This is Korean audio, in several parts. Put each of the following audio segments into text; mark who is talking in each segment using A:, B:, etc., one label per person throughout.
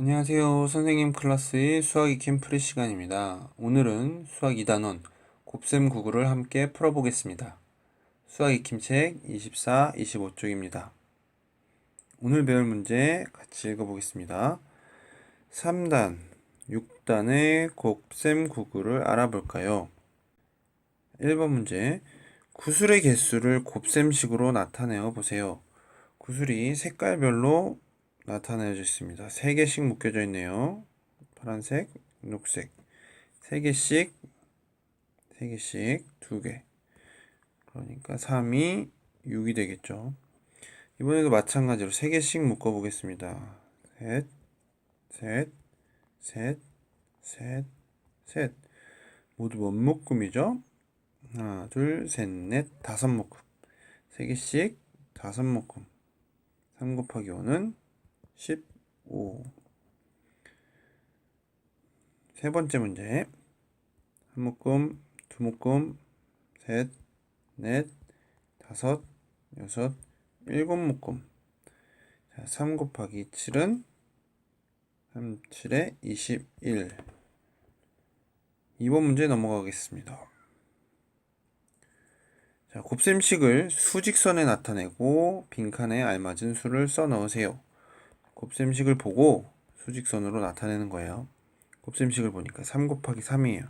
A: 안녕하세요. 선생님 클래스의 수학 익힘 프리 시간입니다. 오늘은 수학 2단원 곱셈 9구를 함께 풀어보겠습니다. 수학 익힘 책 24, 25쪽입니다. 오늘 배울 문제 같이 읽어보겠습니다. 3단, 6단의 곱셈 9구를 알아볼까요? 1번 문제, 구슬의 개수를 곱셈식으로 나타내어 보세요. 구슬이 색깔별로 나타내져 있습니다. 세 개씩 묶여져 있네요. 파란색, 녹색. 세 개씩, 세 개씩, 두 개. 그러니까 3이 6이 되겠죠. 이번에도 마찬가지로 세 개씩 묶어 보겠습니다. 셋, 셋, 셋, 셋, 셋. 모두 원묶음이죠? 하나, 둘, 셋, 넷, 다섯 묶음. 세 개씩 다섯 묶음. 3 곱하기 5는 15. 세 번째 문제. 한 묶음, 두 묶음, 셋, 넷, 다섯, 여섯, 일곱 묶음. 자, 3 곱하기 7은 3, 7에 21. 2번 문제 넘어가겠습니다. 자, 곱셈식을 수직선에 나타내고 빈칸에 알맞은 수를 써 넣으세요. 곱셈식을 보고 수직선으로 나타내는 거예요. 곱셈식을 보니까 3 곱하기 3이에요.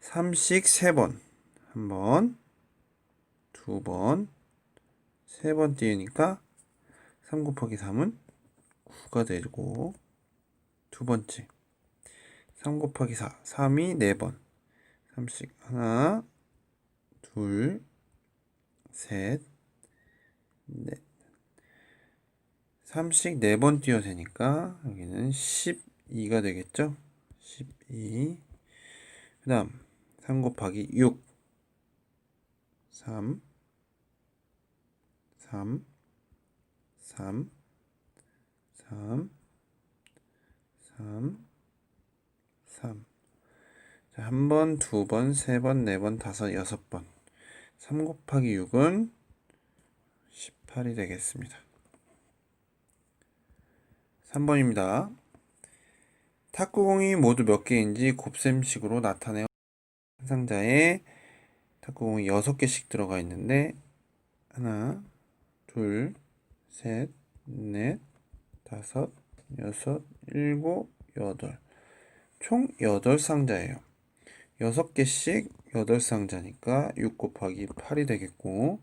A: 3씩 3번. 한 번, 두 번, 세 번 띄우니까 3 곱하기 3은 9가 되고 두 번째 3 곱하기 4, 3이 4번 3씩 하나, 둘, 셋, 넷 3씩 4번 띄워야 되니까 여기는 12가 되겠죠? 12. 그 다음 3 곱하기 6 3 3 3 3 3 3 자, 한 번, 두 번, 세 번, 네 번, 다섯, 여섯 번. 3 곱하기 6은 18이 되겠습니다. 3번입니다. 탁구공이 모두 몇 개인지 곱셈식으로 나타내어 한 상자에 탁구공이 6개씩 들어가 있는데 하나, 둘, 셋, 넷, 다섯, 여섯, 일곱, 여덟 총 8상자예요. 6개씩 8상자니까 6 곱하기 8이 되겠고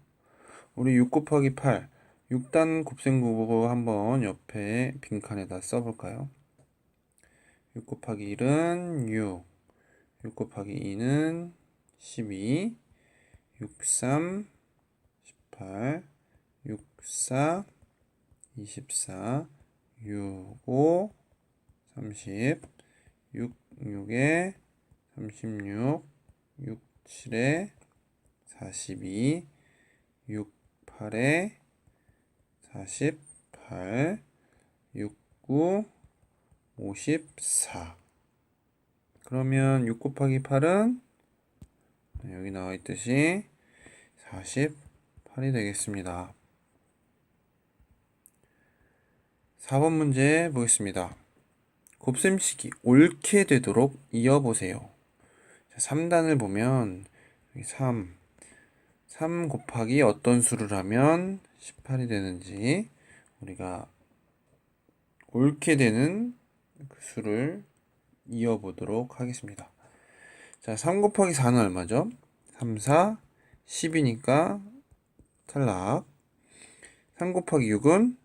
A: 우리 6 곱하기 8 6단 곱셈구보 한번 옆에 빈칸에다 써볼까요? 6 곱하기 1은 6, 6 곱하기 2는 12, 6, 3, 18, 6, 4, 24, 6, 5, 30, 6, 6에 36, 6, 7에 42, 6, 8에 48, 69, 54. 그러면 6 곱하기 8은 여기 나와 있듯이 48이 되겠습니다. 4번 문제 보겠습니다. 곱셈식이 옳게 되도록 이어보세요. 3단을 보면 3, 3 곱하기 어떤 수를 하면 18이 되는지 우리가 옳게 되는 그 수를 이어보도록 하겠습니다. 자, 3 곱하기 4는 얼마죠? 3, 4, 10이니까 탈락. 3 곱하기 6은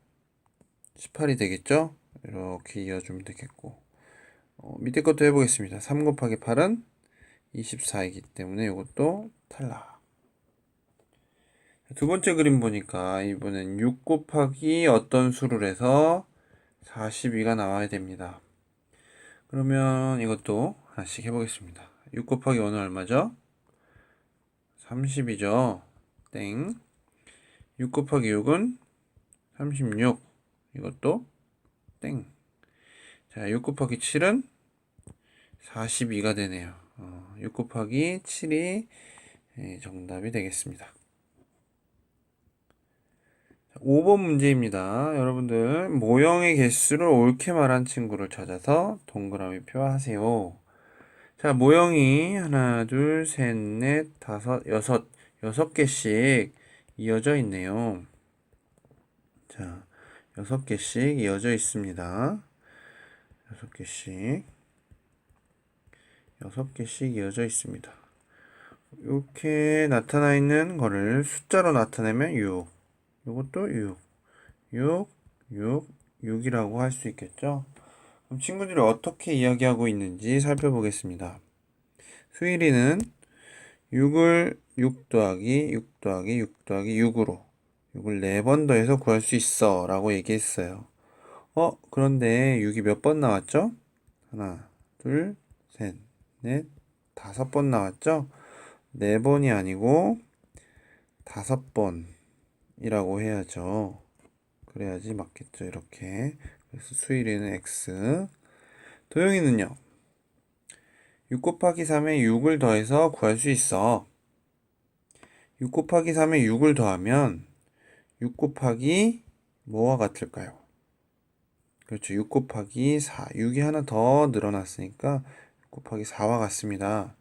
A: 18이 되겠죠? 이렇게 이어주면 되겠고. 어, 밑에 것도 해보겠습니다. 3 곱하기 8은 24이기 때문에 이것도 탈락. 두 번째 그림 보니까 이번엔 6 곱하기 어떤 수를 해서 42가 나와야 됩니다. 그러면 이것도 하나씩 해보겠습니다. 6 곱하기 5는 얼마죠? 30이죠. 땡. 6 곱하기 6은 36. 이것도 땡. 자, 6 곱하기 7은 42가 되네요. 어, 6 곱하기 7이 정답이 되겠습니다. 5번 문제입니다. 여러분들, 모형의 개수를 옳게 말한 친구를 찾아서 동그라미 표하세요. 자, 모형이 하나, 둘, 셋, 넷, 다섯, 여섯, 여섯 개씩 이어져 있네요. 자, 여섯 개씩 이어져 있습니다. 여섯 개씩. 여섯 개씩 이어져 있습니다. 이렇게 나타나 있는 거를 숫자로 나타내면 6. 이것도 6. 6, 6, 6이라고 할 수 있겠죠? 그럼 친구들이 어떻게 이야기하고 있는지 살펴보겠습니다. 수일이는 6을 6 더하기 6 더하기 6 더하기 6으로 6을 4번 더해서 구할 수 있어 라고 얘기했어요. 어, 그런데 6이 몇 번 나왔죠? 하나, 둘, 셋, 넷, 다섯 번 나왔죠? 네 번이 아니고 다섯 번 이라고 해야죠. 그래야지 맞겠죠, 이렇게. 그래서 수일이는 x. 도영이는요? 6 곱하기 3에 6을 더해서 구할 수 있어. 6 곱하기 3에 6을 더하면 6 곱하기 뭐와 같을까요? 그렇죠. 6 곱하기 4. 6이 하나 더 늘어났으니까 6 곱하기 4와 같습니다.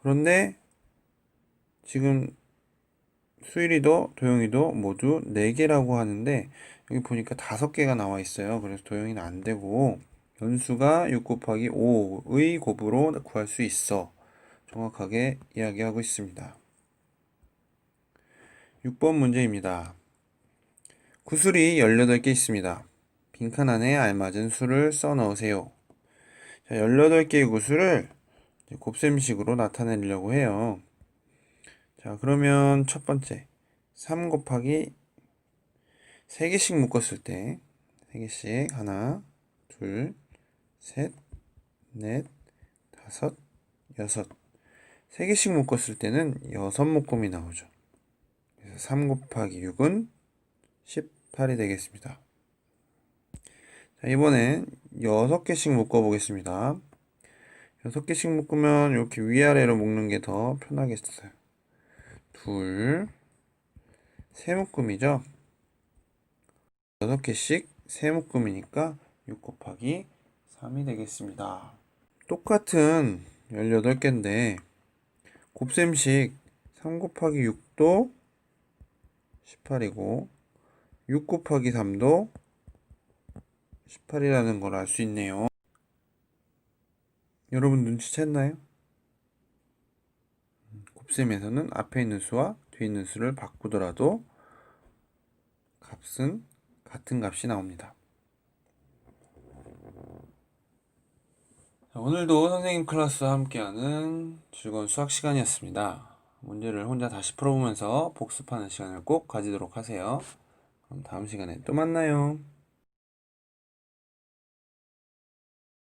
A: 그런데 지금 수일이도 도영이도 모두 4개라고 하는데 여기 보니까 5개가 나와 있어요. 그래서 도영이는 안 되고 연수가 6 곱하기 5의 곱으로 구할 수 있어. 정확하게 이야기하고 있습니다. 6번 문제입니다. 구슬이 18개 있습니다. 빈칸 안에 알맞은 수를 써 넣으세요. 자, 18개의 구슬을 곱셈식으로 나타내려고 해요. 자, 그러면 첫 번째 3 곱하기 3개씩 묶었을 때 3개씩 하나, 둘, 셋, 넷, 다섯, 여섯 3개씩 묶었을 때는 여섯 묶음이 나오죠. 그래서 3 곱하기 6은 18이 되겠습니다. 자, 이번엔 6개씩 묶어 보겠습니다. 6개씩 묶으면 이렇게 위아래로 묶는 게 더 편하겠어요. 둘, 세 묶음이죠. 6개씩 세 묶음이니까 6 곱하기 3이 되겠습니다. 똑같은 18개인데 곱셈식 3 곱하기 6도 18이고 6 곱하기 3도 18이라는 걸 알 수 있네요. 여러분 눈치챘나요? 곱셈에서는 앞에 있는 수와 뒤에 있는 수를 바꾸더라도 값은 같은 값이 나옵니다. 자, 오늘도 선생님 클래스와 함께하는 즐거운 수학 시간이었습니다. 문제를 혼자 다시 풀어보면서 복습하는 시간을 꼭 가지도록 하세요. 그럼 다음 시간에 또 만나요.